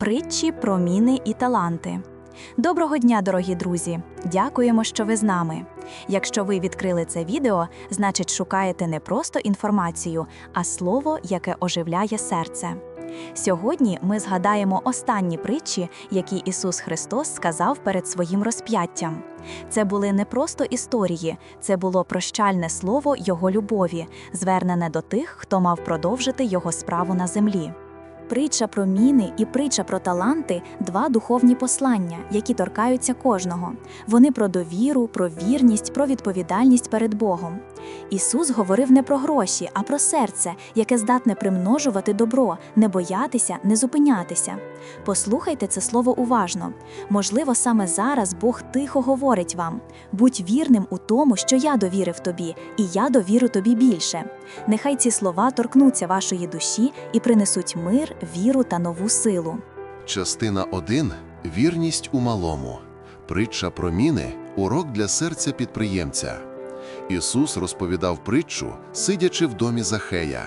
Притчі про міни і таланти. Доброго дня, дорогі друзі! Дякуємо, що ви з нами. Якщо ви відкрили це відео, значить шукаєте не просто інформацію, а слово, яке оживляє серце. Сьогодні ми згадаємо останні притчі, які Ісус Христос сказав перед своїм розп'яттям. Це були не просто історії, це було прощальне слово Його любові, звернене до тих, хто мав продовжити його справу на землі. Притча про міни і притча про таланти два духовні послання, які торкаються кожного. Вони про довіру, про вірність, про відповідальність перед Богом. Ісус говорив не про гроші, а про серце, яке здатне примножувати добро, не боятися, не зупинятися. Послухайте це слово уважно. Можливо, саме зараз Бог тихо говорить вам: будь вірним у тому, що я довірив тобі, і я довірю тобі більше. Нехай ці слова торкнуться вашої душі і принесуть мир, віру та нову силу. Частина 1. Вірність у малому. Притча про міни урок для серця підприємця. Ісус розповідав притчу, сидячи в домі Захея.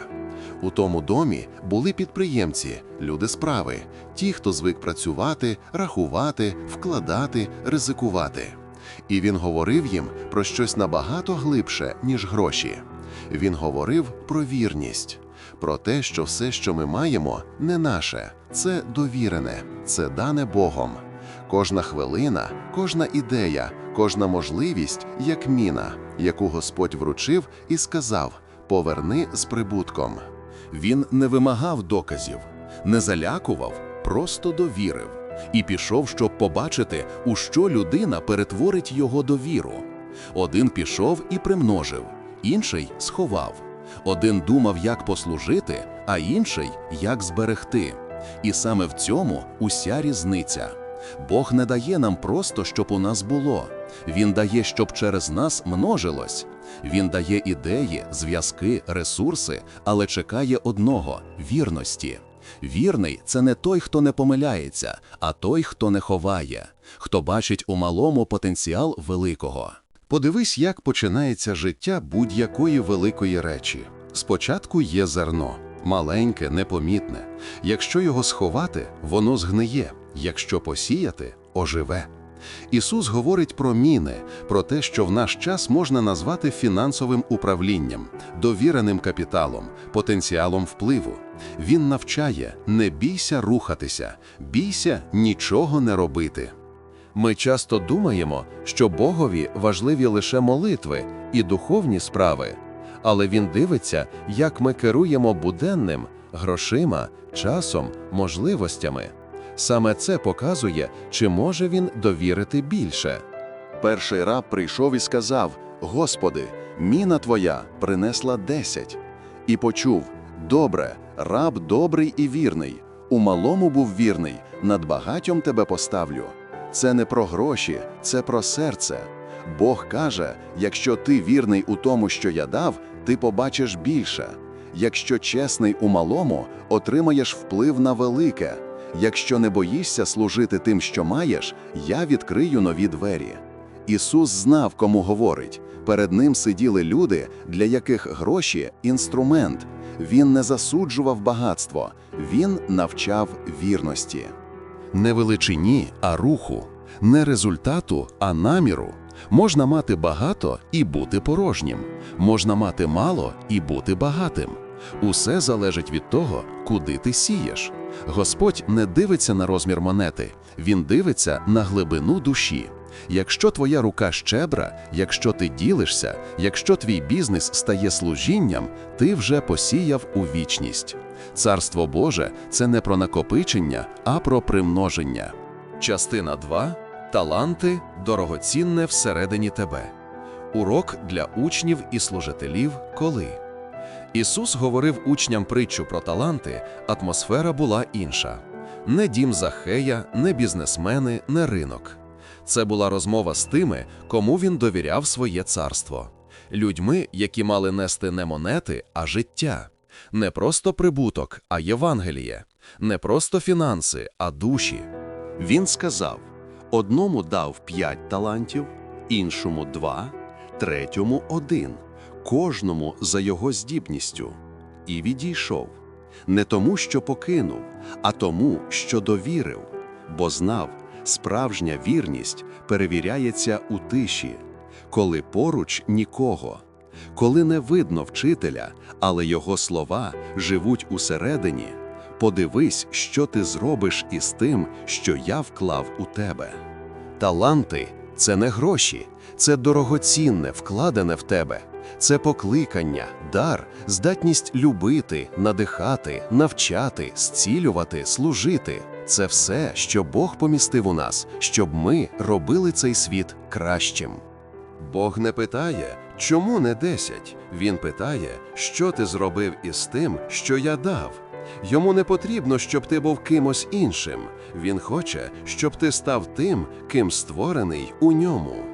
У тому домі були підприємці, люди справи, ті, хто звик працювати, рахувати, вкладати, ризикувати. І він говорив їм про щось набагато глибше, ніж гроші. Він говорив про вірність, про те, що все, що ми маємо, не наше, це довірене, це дане Богом. Кожна хвилина, кожна ідея, кожна можливість як міна, яку Господь вручив і сказав: поверни з прибутком. Він не вимагав доказів, не залякував, просто довірив і пішов, щоб побачити, у що людина перетворить його довіру. Один пішов і примножив, інший сховав. Один думав, як послужити, а інший як зберегти. І саме в цьому уся різниця. Бог не дає нам просто, щоб у нас було. Він дає, щоб через нас множилось. Він дає ідеї, зв'язки, ресурси, але чекає одного вірності. Вірний це не той, хто не помиляється, а той, хто не ховає, хто бачить у малому потенціал великого. Подивись, як починається життя будь-якої великої речі. Спочатку є зерно, маленьке, непомітне. Якщо його сховати, воно згниє, якщо посіяти оживе. Ісус говорить про міни, про те, що в наш час можна назвати фінансовим управлінням, довіреним капіталом, потенціалом впливу. Він навчає: не бійся рухатися, бійся нічого не робити. Ми часто думаємо, що Богові важливі лише молитви і духовні справи, але Він дивиться, як ми керуємо буденним, грошима, часом, можливостями. Саме це показує, чи може він довірити більше. Перший раб прийшов і сказав: Господи, міна твоя принесла десять. І почув: Добре, раб добрий і вірний. У малому був вірний, над багатьом тебе поставлю. Це не про гроші, це про серце. Бог каже: якщо ти вірний у тому, що я дав, ти побачиш більше. Якщо чесний у малому, отримаєш вплив на велике. Якщо не боїшся служити тим, що маєш, я відкрию нові двері. Ісус знав, кому говорить. Перед ним сиділи люди, для яких гроші інструмент. Він не засуджував багатство, він навчав вірності. Не величині, а руху, не результату, а наміру. Можна мати багато і бути порожнім, можна мати мало і бути багатим. Усе залежить від того, куди ти сієш. Господь не дивиться на розмір монети, він дивиться на глибину душі. Якщо твоя рука щедра, якщо ти ділишся, якщо твій бізнес стає служінням, ти вже посіяв у вічність. Царство Боже це не про накопичення, а про примноження. Частина 2. Таланти дорогоцінне всередині тебе. Урок для учнів і служителів коли. Ісус говорив учням притчу про таланти, атмосфера була інша. Не дім Захея, не бізнесмени, не ринок. Це була розмова з тими, кому він довіряв своє царство. Людьми, які мали нести не монети, а життя. Не просто прибуток, а Євангеліє. Не просто фінанси, а душі. Він сказав: одному дав п'ять талантів, іншому два, третьому один, кожному за його здібністю. І відійшов. не тому, що покинув, а тому, що довірив, бо знав, справжня вірність перевіряється у тиші, коли поруч нікого, коли не видно вчителя, але його слова живуть усередині. Подивись, що ти зробиш із тим, що я вклав у тебе. Таланти це не гроші, це дорогоцінне, вкладене в тебе. Це покликання, дар, здатність любити, надихати, навчати, зцілювати, служити. Це все, що Бог помістив у нас, щоб ми робили цей світ кращим. Бог не питає, чому не десять. Він питає, що ти зробив із тим, що я дав. Йому не потрібно, щоб ти був кимось іншим. Він хоче, щоб ти став тим, ким створений у ньому.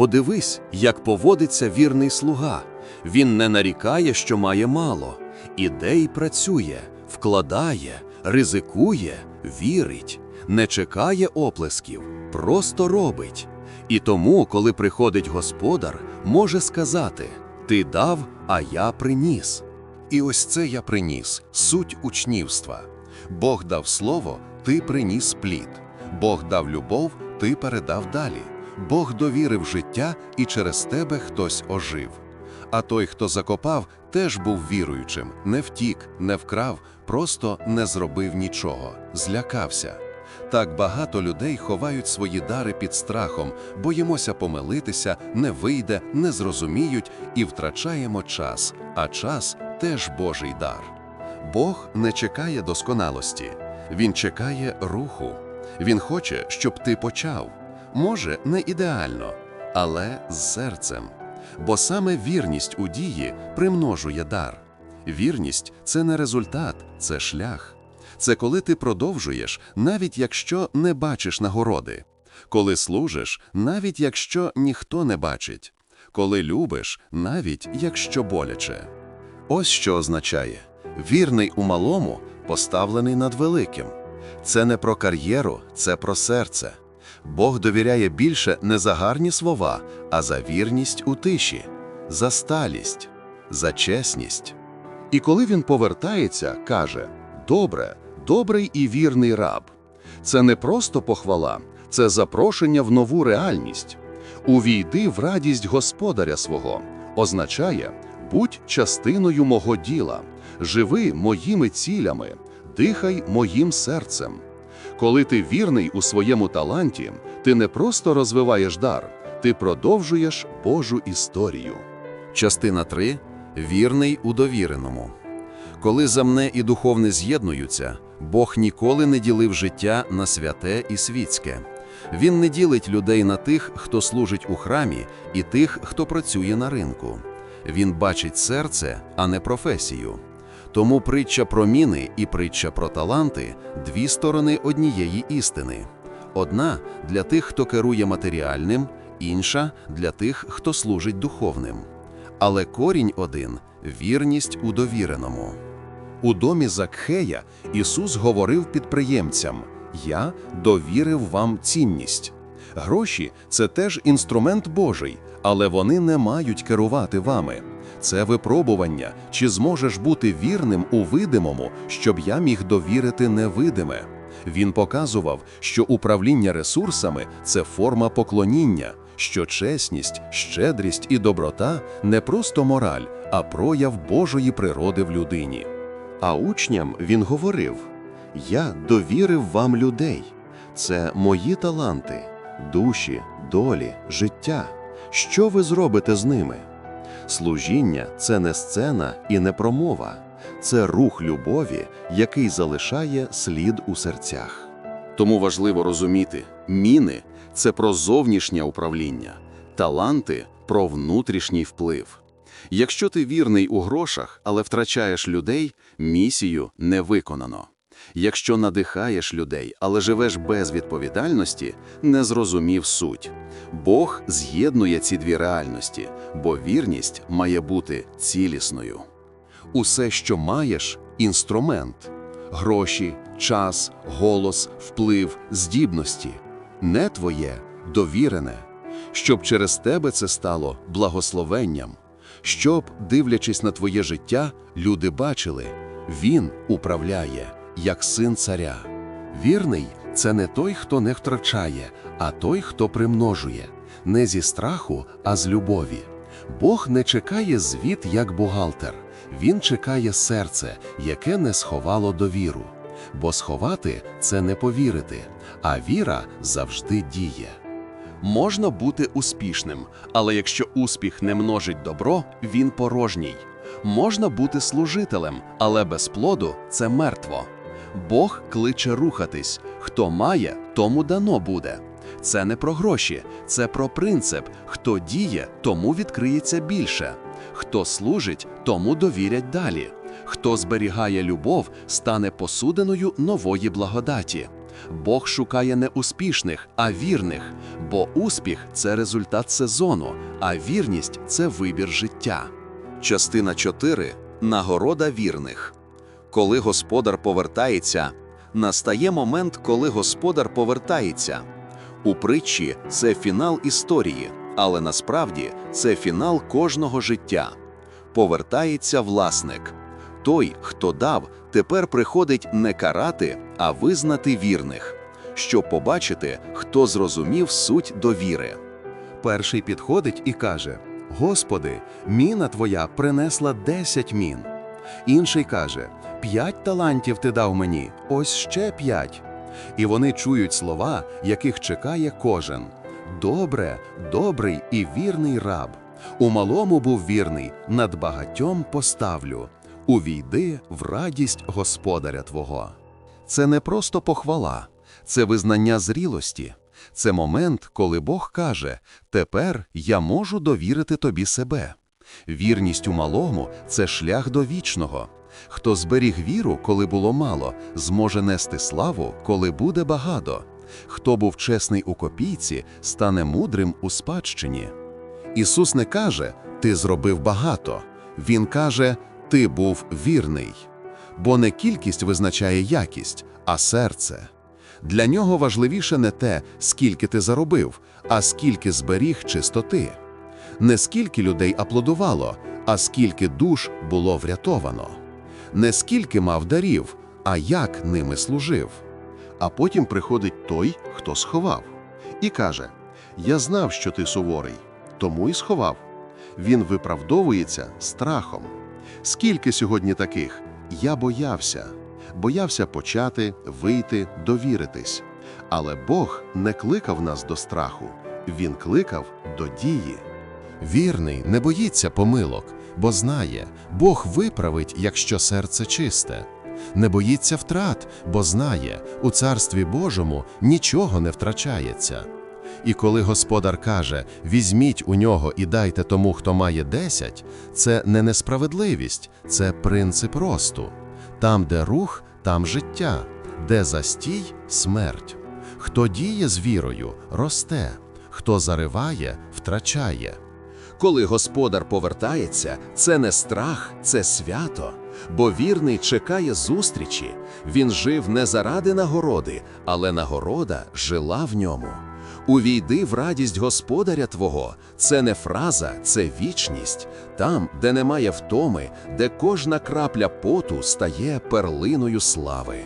Подивись, як поводиться вірний слуга. Він не нарікає, що має мало. Іде й працює, вкладає, ризикує, вірить, не чекає оплесків, просто робить. І тому, коли приходить господар, може сказати: Ти дав, а я приніс. І ось це я приніс суть учнівства. Бог дав слово, ти приніс плід. Бог дав любов, ти передав далі. Бог довірив життя, і через тебе хтось ожив. А той, хто закопав, теж був віруючим, не втік, не вкрав, просто не зробив нічого, злякався. Так багато людей ховають свої дари під страхом, боїмося помилитися, не вийде, не зрозуміють і втрачаємо час, а час теж Божий дар. Бог не чекає досконалості, Він чекає руху. Він хоче, щоб ти почав. Може, не ідеально, але з серцем. Бо саме вірність у дії примножує дар. Вірність це не результат, це шлях. Це коли ти продовжуєш, навіть якщо не бачиш нагороди, коли служиш, навіть якщо ніхто не бачить, коли любиш, навіть якщо боляче. Ось що означає вірний у малому, поставлений над великим. Це не про кар'єру, це про серце. Бог довіряє більше не за гарні слова, а за вірність у тиші, за сталість, за чесність. І коли він повертається, каже: Добре, добрий і вірний раб. Це не просто похвала, це запрошення в нову реальність. Увійди в радість господаря свого означає будь частиною мого діла, живи моїми цілями, дихай моїм серцем. Коли ти вірний у своєму таланті, ти не просто розвиваєш дар, ти продовжуєш Божу історію. Частина 3. Вірний у довіреному. Коли земне і духовне з'єднуються, Бог ніколи не ділив життя на святе і світське. Він не ділить людей на тих, хто служить у храмі, і тих, хто працює на ринку. Він бачить серце, а не професію. Тому притча про міни і притча про таланти дві сторони однієї істини. Одна для тих, хто керує матеріальним, інша для тих, хто служить духовним. Але корінь один вірність у довіреному. У домі Закхея Ісус говорив підприємцям: Я довірив вам цінність. Гроші це теж інструмент Божий, але вони не мають керувати вами. Це випробування, чи зможеш бути вірним у видимому, щоб я міг довірити невидиме. Він показував, що управління ресурсами це форма поклоніння, що чесність, щедрість і доброта не просто мораль, а прояв Божої природи в людині. А учням він говорив: Я довірив вам людей. Це мої таланти, душі, долі, життя. Що ви зробите з ними? Служіння це не сцена і не промова, це рух любові, який залишає слід у серцях. Тому важливо розуміти, міни це про зовнішнє управління, таланти про внутрішній вплив. Якщо ти вірний у грошах, але втрачаєш людей, місію не виконано. Якщо надихаєш людей, але живеш без відповідальності, не зрозумів суть. Бог з'єднує ці дві реальності, бо вірність має бути цілісною. Усе, що маєш інструмент. Гроші, час, голос, вплив, здібності. Не твоє, довірене, щоб через тебе це стало благословенням, щоб, дивлячись на твоє життя, люди бачили Він управляє, як син царя. Вірний це не той, хто не втрачає, а той, хто примножує, не зі страху, а з любові. Бог не чекає звіт як бухгалтер, Він чекає серце, яке не сховало довіру. Бо сховати це не повірити, а віра завжди діє. Можна бути успішним, але якщо успіх не множить добро, він порожній. Можна бути служителем, але без плоду це мертво. Бог кличе рухатись. Хто має, тому дано буде. Це не про гроші, це про принцип. Хто діє, тому відкриється більше. Хто служить, тому довірять далі. Хто зберігає любов, стане посудиною нової благодаті. Бог шукає не успішних, а вірних, бо успіх це результат сезону, а вірність це вибір життя. Частина 4. Нагорода вірних. Коли господар повертається, настає момент, коли господар повертається. У притчі це фінал історії, але насправді це фінал кожного життя. Повертається власник. Той, хто дав, тепер приходить не карати, а визнати вірних, щоб побачити, хто зрозумів суть довіри. Перший підходить і каже: Господи, міна твоя принесла десять мін. Інший каже: П'ять талантів ти дав мені, ось ще п'ять. І вони чують слова, яких чекає кожен. Добре, добрий і вірний раб. У малому був вірний, над багатьом поставлю. Увійди в радість господаря Твого. Це не просто похвала, це визнання зрілості. Це момент, коли Бог каже: Тепер я можу довірити тобі себе. Вірність у малому це шлях до вічного. Хто зберіг віру, коли було мало, зможе нести славу, коли буде багато. Хто був чесний у копійці, стане мудрим у спадщині. Ісус не каже Ти зробив багато. Він каже Ти був вірний. Бо не кількість визначає якість, а серце. Для нього важливіше не те, скільки ти заробив, а скільки зберіг чистоти. Не скільки людей аплодувало, а скільки душ було врятовано. Не скільки мав дарів, а як ними служив. А потім приходить той, хто сховав, і каже: Я знав, що ти суворий, тому і сховав. Він виправдовується страхом. Скільки сьогодні таких? Я боявся, боявся почати, вийти, довіритись. Але Бог не кликав нас до страху, Він кликав до дії. Вірний не боїться помилок, бо знає, Бог виправить, якщо серце чисте. Не боїться втрат, бо знає, у Царстві Божому нічого не втрачається. І коли господар каже «Візьміть у нього і дайте тому, хто має десять», це не несправедливість, це принцип росту. Там, де рух, там життя, де застій смерть. Хто діє з вірою, росте, хто зариває, втрачає. Коли господар повертається, це не страх, це свято. Бо вірний чекає зустрічі. Він жив не заради нагороди, але нагорода жила в ньому. Увійди в радість господаря Твого це не фраза, це вічність. Там, де немає втоми, де кожна крапля поту стає перлиною слави.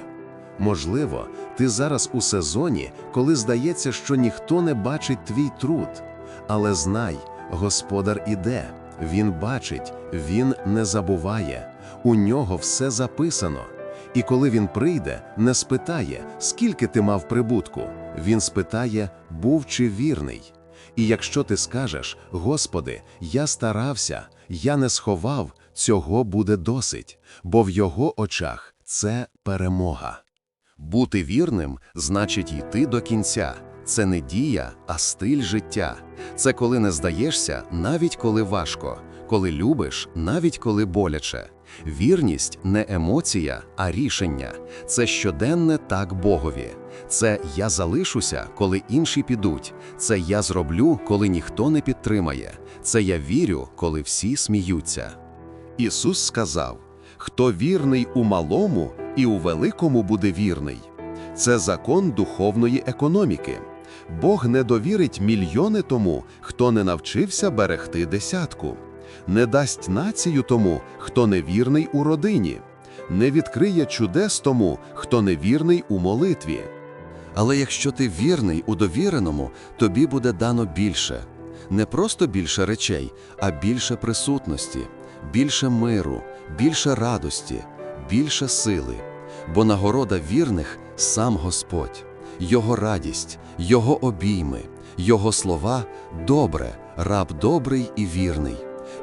Можливо, ти зараз у сезоні, коли здається, що ніхто не бачить твій труд. Але знай, господар іде, він бачить, він не забуває, у нього все записано. І коли він прийде, не спитає, скільки ти мав прибутку. Він спитає, був чи вірний. І якщо ти скажеш, Господи, я старався, я не сховав, цього буде досить, бо в його очах це перемога. Бути вірним значить йти до кінця. Це не дія, а стиль життя. Це коли не здаєшся, навіть коли важко, коли любиш, навіть коли боляче. Вірність не емоція, а рішення. Це щоденне так Богові. Це я залишуся, коли інші підуть. Це я зроблю, коли ніхто не підтримає. Це я вірю, коли всі сміються. Ісус сказав: Хто вірний у малому, і у великому буде вірний. Це закон духовної економіки. Бог не довірить мільйони тому, хто не навчився берегти десятку, не дасть націю тому, хто невірний у родині, не відкриє чудес тому, хто невірний у молитві. Але якщо ти вірний у довіреному, тобі буде дано більше. Не просто більше речей, а більше присутності, більше миру, більше радості, більше сили. Бо нагорода вірних сам Господь, Його радість, Його обійми, Його слова добре, раб добрий і вірний.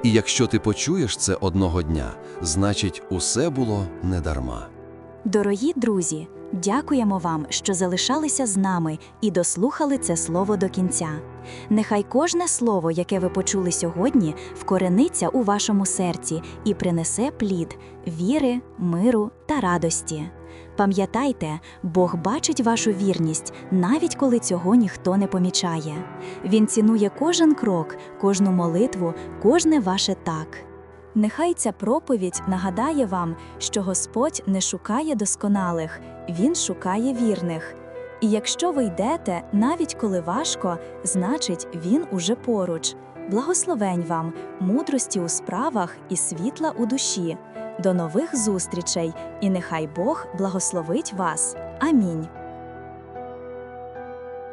І якщо ти почуєш це одного дня, значить, усе було недарма. Дорогі друзі, дякуємо вам, що залишалися з нами і дослухали це слово до кінця. Нехай кожне слово, яке ви почули сьогодні, вкорениться у вашому серці і принесе плід віри, миру та радості. Пам'ятайте, Бог бачить вашу вірність, навіть коли цього ніхто не помічає. Він цінує кожен крок, кожну молитву, кожне ваше так. Нехай ця проповідь нагадає вам, що Господь не шукає досконалих, Він шукає вірних. І якщо ви йдете, навіть коли важко, значить Він уже поруч. Благословень вам, мудрості у справах і світла у душі. До нових зустрічей, і нехай Бог благословить вас. Амінь.